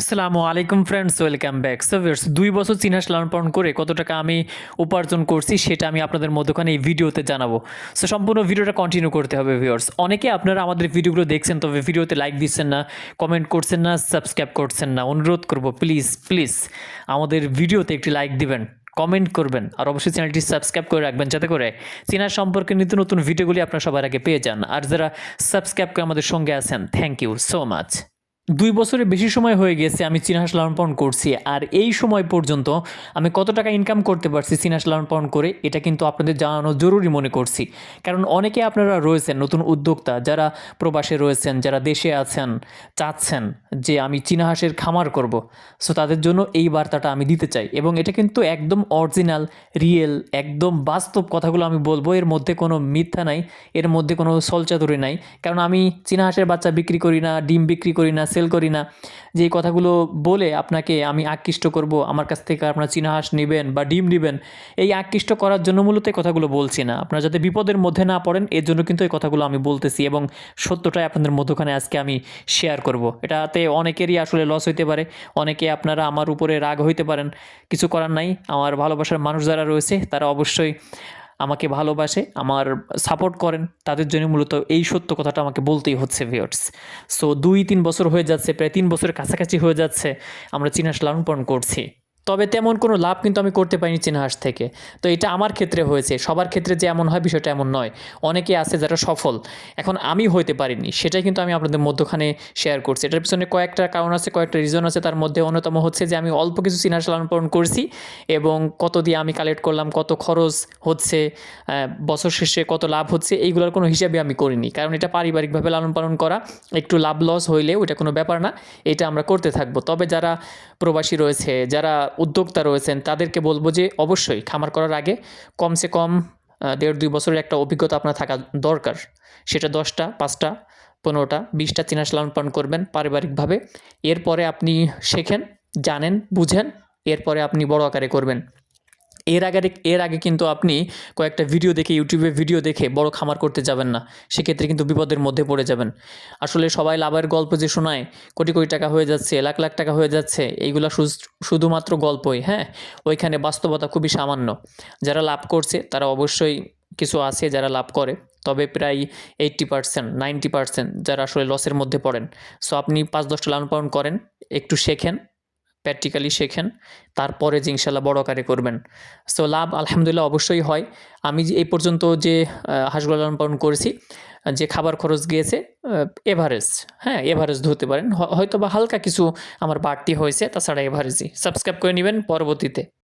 আসসালামু আলাইকুম friends welcome back so viewers দুই বছর চীন লালন করে কত টাকা আমি উপার্জন করছি সেটা আমি আপনাদের মধ্যখানে এই ভিডিওতে জানাব। সো সম্পূর্ণ ভিডিওটা কন্টিনিউ করতে হবে ভিউয়ার্স অনেকে আপনারা আমাদের ভিডিওগুলো দেখছেন, তবে ভিডিওতে লাইক দিচ্ছেন না কমেন্ট করছেন না সাবস্ক্রাইব করছেন না। অনুরোধ করব প্লিজ প্লিজ আমাদের ভিডিওতে একটি লাইক দিবেন কমেন্ট করবেন, আর অবশ্যই চ্যানেলটি সাবস্ক্রাইব করে রাখবেন যাতে করে চীনা সম্পর্কে নিত্য নতুন ভিডিওগুলি আপনারা সবার আগে পেয়ে যান। আর যারা সাবস্ক্রাইব করে আমাদের সঙ্গে আছেন থ্যাংক ইউ সো মাচ দুই বছরের বেশি সময় হয়ে গেছে আমি চীনাহাঁস লালন পালন করছি। আর এই সময় পর্যন্ত আমি কত টাকা ইনকাম করতে পারছি চীনাহাঁস লালন পালন করে, এটা কিন্তু আপনাদের জানানো জরুরি মনে করছি। কারণ অনেকে আপনারা রয়েছেন, নতুন উদ্যোক্তা যারা প্রবাসে রয়েছেন, যারা দেশে আছেন, চাচ্ছেন যে আমি চীনাহাঁসের খামার করব। সো তাদের জন্য এই বার্তাটা আমি দিতে চাই এবং এটা কিন্তু একদম অরিজিনাল রিয়েল একদম বাস্তব কথাগুলো আমি বলব। এর মধ্যে কোনো মিথ্যা নাই, এর মধ্যে কোনো সলচাতুরি নাই। কারণ আমি চীনাহাঁসের বাচ্চা বিক্রি করি না, ডিম বিক্রি করি না সেল করি না। যে কথাগুলো বলে আপনাকে আমি আকৃষ্ট করব, আমার কাছ থেকে আপনার চীনা হাঁস নেবেন বা ডিম নেবেন, এই আকৃষ্ট করার জন্য মূলত এই কথাগুলো বলছি না। আপনারা যাতে বিপদের মধ্যে না পড়েন, এর জন্য কিন্তু এই কথাগুলো আমি বলতেছি এবং সত্যটাই আপনাদের মধ্যখানে আজকে আমি শেয়ার করব। এটাতে অনেকেরই আসলে লস হইতে পারে, অনেকে আপনারা আমার উপরে রাগ হইতে পারেন, কিছু করার নাই। আমার ভালোবাসার মানুষ যারা রয়েছে, তারা অবশ্যই আমাকে ভালোবাসে, আমার সাপোর্ট করেন, তাদের জন্য মূলত এই সত্য কথাটা আমাকে বলতেই হচ্ছে ভিওর্স সো দুই তিন বছর হয়ে যাচ্ছে, প্রায় তিন বছরের কাছাকাছি হয়ে যাচ্ছে, আমরা চীনাহাঁস লালন পালন করছি। তবে তেমন কোনো লাভ কিন্তু আমি করতে পারিনি চীনাহাঁস থেকে। তো এটা আমার ক্ষেত্রে হয়েছে, সবার ক্ষেত্রে যে এমন হয় বিষয়টা এমন নয়। অনেকে আছে যারা সফল, এখন আমি হইতে পারিনি, সেটাই কিন্তু আমি আপনাদের মধ্যখানে শেয়ার করছি। এটার পিছনে কয়েকটা কারণ আছে, কয়েকটা রিজন আছে, তার মধ্যে অন্যতম হচ্ছে যে আমি অল্প কিছু চীনাহাঁস লালন পালন করছি এবং কত দিয়ে আমি কালেক্ট করলাম, কত খরচ হচ্ছে বছর শেষে কত লাভ হচ্ছে, এইগুলোর কোনো হিসাবে আমি করিনি। কারণ এটা পারিবারিকভাবে লালন পালন করা, একটু লাভ লস হইলে ওইটা কোনো ব্যাপার না, এটা আমরা করতে থাকব। তবে যারা প্রবাসী রয়েছে, যারা উদ্যোক্তা রয়েছেন, তাদেরকে বলব যে অবশ্যই খামার করার আগে কমসে কম দেড় দুই বছরের একটা অভিজ্ঞতা আপনার থাকা দরকার। সেটা দশটা, পাঁচটা, পনেরোটা, বিশটা চিনাশ লালন পালন করবেন পারিবারিকভাবে। এরপরে আপনি শেখেন, জানেন, বুঝেন, এরপরে আপনি বড় আকারে করবেন। এর আগে এর আগে কিন্তু আপনি কয়েকটা ভিডিও দেখে ইউটিউবে ভিডিও দেখে বড় খামার করতে যাবেন না। সেক্ষেত্রে কিন্তু বিপদের মধ্যে পড়ে যাবেন। আসলে সবাই লাভের গল্প যে শোনায়, কোটি কোটি টাকা হয়ে যাচ্ছে, লাখ লাখ টাকা হয়ে যাচ্ছে, এইগুলো শুধু- শুধুমাত্র গল্পই হ্যাঁ? ওইখানে বাস্তবতা খুবই সামান্য। যারা লাভ করছে, তারা অবশ্যই কিছু আছে যারা লাভ করে, তবে প্রায় এইট্টি পার্সেন্ট নাইনটি পার্সেন্ট যারা আসলে লসের মধ্যে পড়েন। সো আপনি পাঁচ দশটা লালন পালন করেন, একটু শেখেন প্র্যাকটিক্যালি শেখেন, তারপরে যে ইনশাল্লাহ বড় আকারে করবেন। সো লাভ আলহামদুলিল্লাহ অবশ্যই হয়। আমি এই পর্যন্ত যে হাঁসগুলো লালন পালন করেছি, যে খাবার খরচ গিয়েছে এভারেজ হ্যাঁ এভারেজ ধরতে পারেন। হয়তো বা হালকা কিছু আমার বাড়তি হয়েছে, তাছাড়া এভারেজই সাবস্ক্রাইব করে নেবেন পরবর্তীতে।